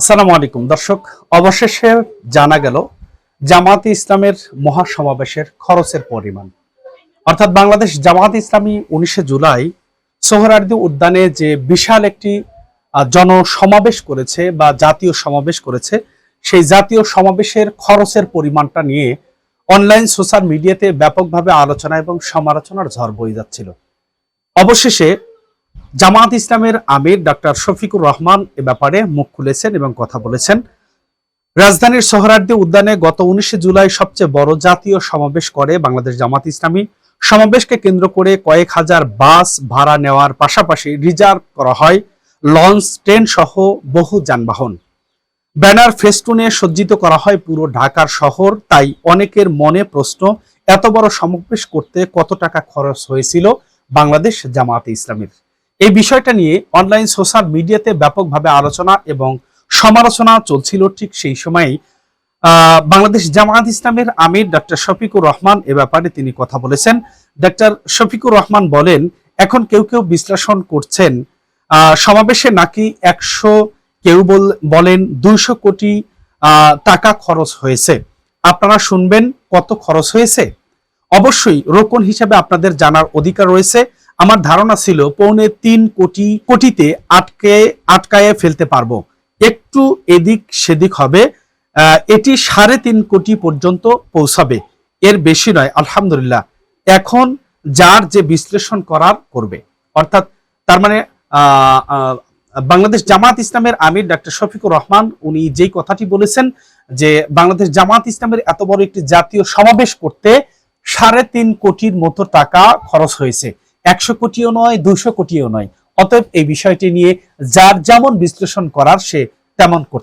আসসালামু আলাইকুম। দর্শক, অবশেষে জানা গেল জামাতে ইসলামের মহাসমাবেশের খরচের পরিমাণ। অর্থাৎ বাংলাদেশ জামাত ইসলামী উনিশে জুলাই সোহরার্দি উদ্যানে যে বিশাল একটি জনসমাবেশ করেছে বা জাতীয় সমাবেশ করেছে, সেই জাতীয় সমাবেশের খরচের পরিমাণটা নিয়ে অনলাইন সোশ্যাল মিডিয়াতে ব্যাপকভাবে আলোচনা এবং সমালোচনার ঝড় বয়ে যাচ্ছিল। অবশেষে জামাত ইসলামের আমির ডক্টর শফিকুর রহমান এ ব্যাপারে মুখ খুলেছেন এবং কথা বলেছেন। রাজধানীর সোহরার্দি উদ্যানে গত উনিশে জুলাই সবচেয়ে বড় জাতীয় সমাবেশ করে বাংলাদেশ জামাত ইসলামী। সমাবেশকে কেন্দ্র করে কয়েক হাজার বাস ভাড়া নেওয়ার পাশাপাশি রিজার্ভ করা হয় লঞ্চ, ট্রেন সহ বহু যানবাহন। ব্যানার ফেস্টুনে সজ্জিত করা হয় পুরো ঢাকার শহর, তাই অনেকের মনে প্রশ্ন, এত বড় সমাবেশ করতে কত টাকা খরচ হয়েছিল বাংলাদেশ জামাত ইসলামের? এই বিষয়টা নিয়ে অনলাইন সোশ্যাল মিডিয়াতে ব্যাপকভাবে আলোচনা এবং সমালোচনা চলছিল ঠিক সেই সময়েই। বাংলাদেশ জামায়াত ইসলামের আমির ডক্টর শফিকুর রহমান এ ব্যাপারে তিনি কথা বলেছেন। ডক্টর শফিকুর রহমান বলেন, এখন কেউ কেউ বিশ্লেষণ করছেন সমাবেশে নাকি একশো কেউ বল- বলেন দুইশো কোটি টাকা খরচ হয়েছে। আপনারা শুনবেন কত খরচ হয়েছে। অবশ্যই রোকন হিসেবে আপনাদের জানার অধিকার রয়েছে। আমার ধারণা ছিল পৌনে তিন কোটি, কোটিতে আটকে, আটকায়ে ফেলতে পারব। একটু এদিক সেদিক হবে। এটি সাড়ে তিন কোটি পর্যন্ত পৌঁছাবে। এর বেশি নয়, আলহামদুলিল্লাহ। এখন যার যে বিশ্লেষণ করার করবে। অর্থাৎ তার মানে বাংলাদেশ জামাত ইসলামের আমির ডাক্তার শফিকুর রহমান, উনি যেই কথাটি বলেছেন যে বাংলাদেশ জামাত ইসলামের এত বড় একটি জাতীয় সমাবেশ করতে সাড়ে তিন কোটির মতো টাকা খরচ হয়েছে। একশো কোটিও নয় দুশো কোটিও নয়। অতএব এই বিষয়টি নিয়ে যার যেমন বিশ্লেষণ করার সে তেমন করতে